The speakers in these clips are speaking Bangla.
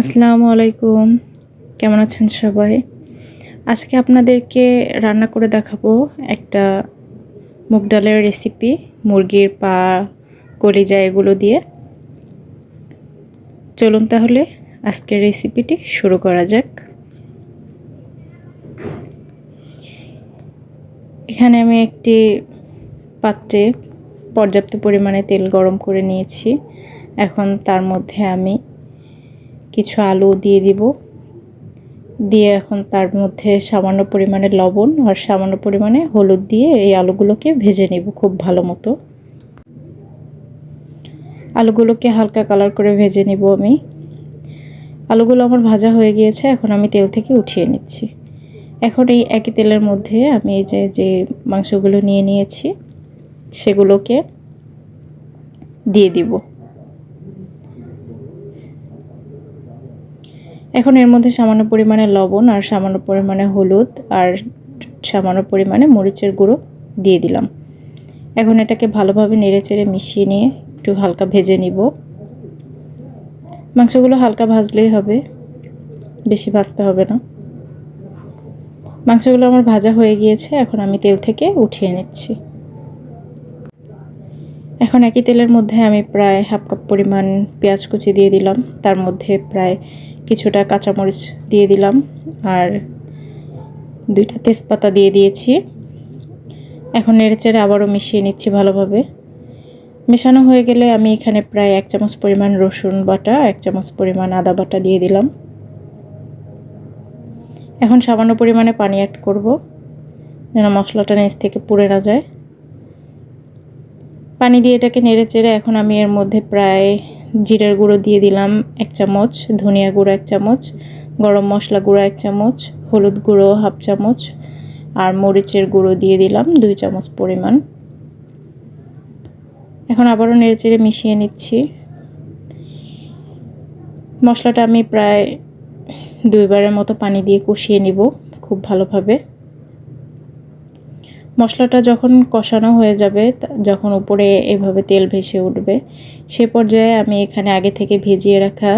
আসসালামু আলাইকুম। কেমন আছেন সবাই? আজকে আপনাদেরকে রান্না করে দেখাবো একটা মুগ ডালের রেসিপি মুরগির পা, কলিজা এগুলো দিয়ে। চলুন তাহলে আজকের রেসিপিটি শুরু করা যাক। এখানে আমি একটি পাত্রে পর্যাপ্ত পরিমাণে তেল গরম করে নিয়েছি। এখন তার মধ্যে আমি কিছু আলু দিয়ে দিব। দিয়ে এখন তার মধ্যে সামান্য পরিমাণে লবণ আর সামান্য পরিমাণে হলুদ দিয়ে এই আলুগুলোকে ভেজে নিব খুব ভালো মতো। আলুগুলোকে হালকা কালার করে ভেজে নিব আমি। আলুগুলো আমার ভাজা হয়ে গিয়েছে, এখন আমি তেল থেকে উঠিয়ে নিচ্ছি। এখন এই একই তেলের মধ্যে আমি এই যে যে মাংসগুলো নিয়ে নিয়েছি, সেগুলোকে দিয়ে দিব। এখন এর মধ্যে সামান্য পরিমাণে লবণ আর সামান্য পরিমাণে হলুদ আর সামান্য পরিমাণে মরিচের গুঁড়ো দিয়ে দিলাম। এখন এটাকে ভালোভাবে নেড়ে চেড়ে মিশিয়ে নিয়ে একটু হালকা ভেজে নিব। মাংসগুলো হালকা ভাজলেই হবে, বেশি ভাজতে হবে না। মাংসগুলো আমার ভাজা হয়ে গিয়েছে, এখন আমি তেল থেকে উঠিয়ে নিচ্ছি। এখন একই তেলের মধ্যে আমি প্রায় হাফ কাপ পরিমাণ পেঁয়াজ কুচি দিয়ে দিলাম, তার মধ্যে প্রায় কিছুটা কাঁচামরিচ দিয়ে দিলাম আর দুইটা তেজপাতা দিয়ে দিয়েছি। এখন নেড়েচেড়ে আবারও মিশিয়ে নিচ্ছি ভালোভাবে। মেশানো হয়ে গেলে আমি এখানে প্রায় এক চামচ পরিমাণ রসুন বাটা, এক চামচ পরিমাণ আদা বাটা দিয়ে দিলাম। এখন সামান্য পরিমাণে পানি অ্যাড করব, যেন মশলাটা নিচ থেকে পুড়ে না যায়। পানি দিয়ে এটাকে নেড়ে চেড়ে এখন আমি এর মধ্যে প্রায় জিরার গুঁড়ো দিয়ে দিলাম এক চামচ, ধনিয়া গুঁড়ো এক চামচ, গরম মশলা গুঁড়ো এক চামচ, হলুদ গুঁড়ো হাফ চামচ আর মরিচের গুঁড়ো দিয়ে দিলাম দুই চামচ পরিমাণ। এখন আবারও নেড়ে চেড়ে মিশিয়ে নিচ্ছি। মশলাটা আমি প্রায় দুইবারের মতো পানি দিয়ে কষিয়ে নিব খুব ভালোভাবে। মশলাটা যখন কষানো হয়ে যাবে যখন উপরে এভাবে তেল ভেসে উঠবে, সে পর্যায়ে আমি এখানে আগে থেকে ভেজিয়ে রাখা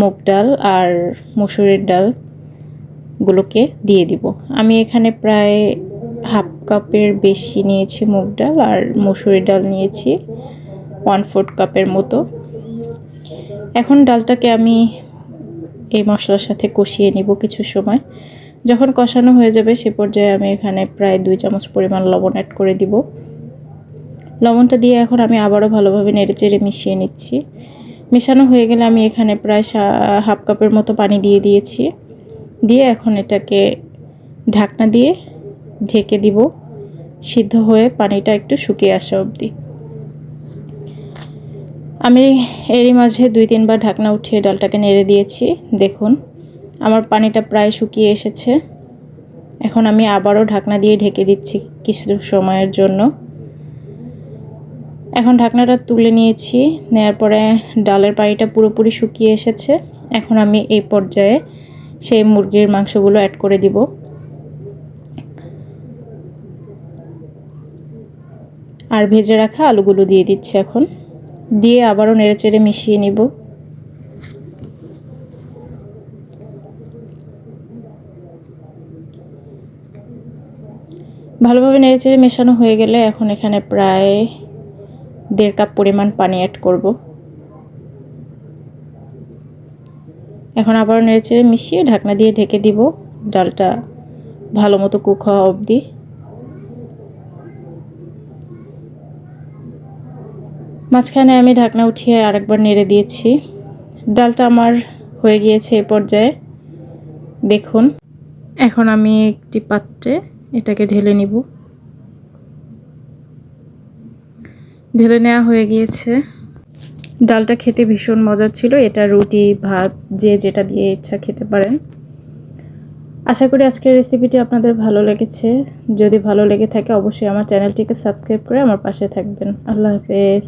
মুগ ডাল আর মুসুরির ডালগুলোকে দিয়ে দিব। আমি এখানে প্রায় হাফ কাপের বেশি নিয়েছি মুগ ডাল আর মুসুরির ডাল নিয়েছি ওয়ান ফোর্থ কাপের মতো। এখন ডালটাকে আমি এই মশলার সাথে কষিয়ে নিব কিছু সময়। যখন কষানো হয়ে যাবে সে পর্যায়ে আমি এখানে প্রায় দুই চামচ পরিমাণ লবণ অ্যাড করে দিব। লবণটা দিয়ে এখন আমি আবারও ভালোভাবে নেড়ে চেড়ে মিশিয়ে নিচ্ছি। মেশানো হয়ে গেলে আমি এখানে প্রায় হাফ কাপের মতো পানি দিয়ে দিয়েছি। দিয়ে এখন এটাকে ঢাকনা দিয়ে ঢেকে দিব সিদ্ধ হয়ে পানিটা একটু শুকিয়ে আসা অবধি। আমি এরই মাঝে দুই তিনবার ঢাকনা উঠিয়ে ডালটাকে নেড়ে দিয়েছি। দেখুন আমার পানিটা প্রায় শুকিয়ে এসেছে। এখন আমি আবারও ঢাকনা দিয়ে ঢেকে দিচ্ছি কিছু সময়ের জন্য। এখন ঢাকনাটা তুলে নিয়েছি নেওয়ার পরে ডালের পানিটা পুরোপুরি শুকিয়ে এসেছে। এখন আমি এই পর্যায়ে সেই মুরগির মাংসগুলো অ্যাড করে দিব। আর ভেজে রাখা আলুগুলো দিয়ে দিচ্ছি এখন। দিয়ে আবারও নেড়েচেড়ে মিশিয়ে নিব। ভালোভাবে নেড়েচেড়ে মেশানো হয়ে গেলে এখন এখানে প্রায় দেড় কাপ পরিমাণ পানি অ্যাড করব। এখন আবার নেড়েচেড়ে মিশিয়ে ঢাকনা দিয়ে ঢেকে দিব। ডালটা ভালো মতো কুক হওয়া অবধি। মাঝখানে আমি ঢাকনা উঠিয়ে আরেকবার নেড়ে দিয়েছি। ডালটা আমার হয়ে গিয়েছে এ পর্যায়ে। দেখুন। এখন আমি একটি পাত্রে এটাকে ঢেলে নিব। ঢেলে নেওয়া হয়ে গিয়েছে। ডালটা খেতে ভীষণ মজার ছিল। এটা রুটি, ভাত, যে যেটা দিয়ে ইচ্ছা খেতে পারেন। আশা করি আজকের রেসিপিটি আপনাদের ভালো লেগেছে। যদি ভালো লেগে থাকে, অবশ্যই আমার চ্যানেলটিকে সাবস্ক্রাইব করে আমার পাশে থাকবেন। আল্লাহ হাফেজ।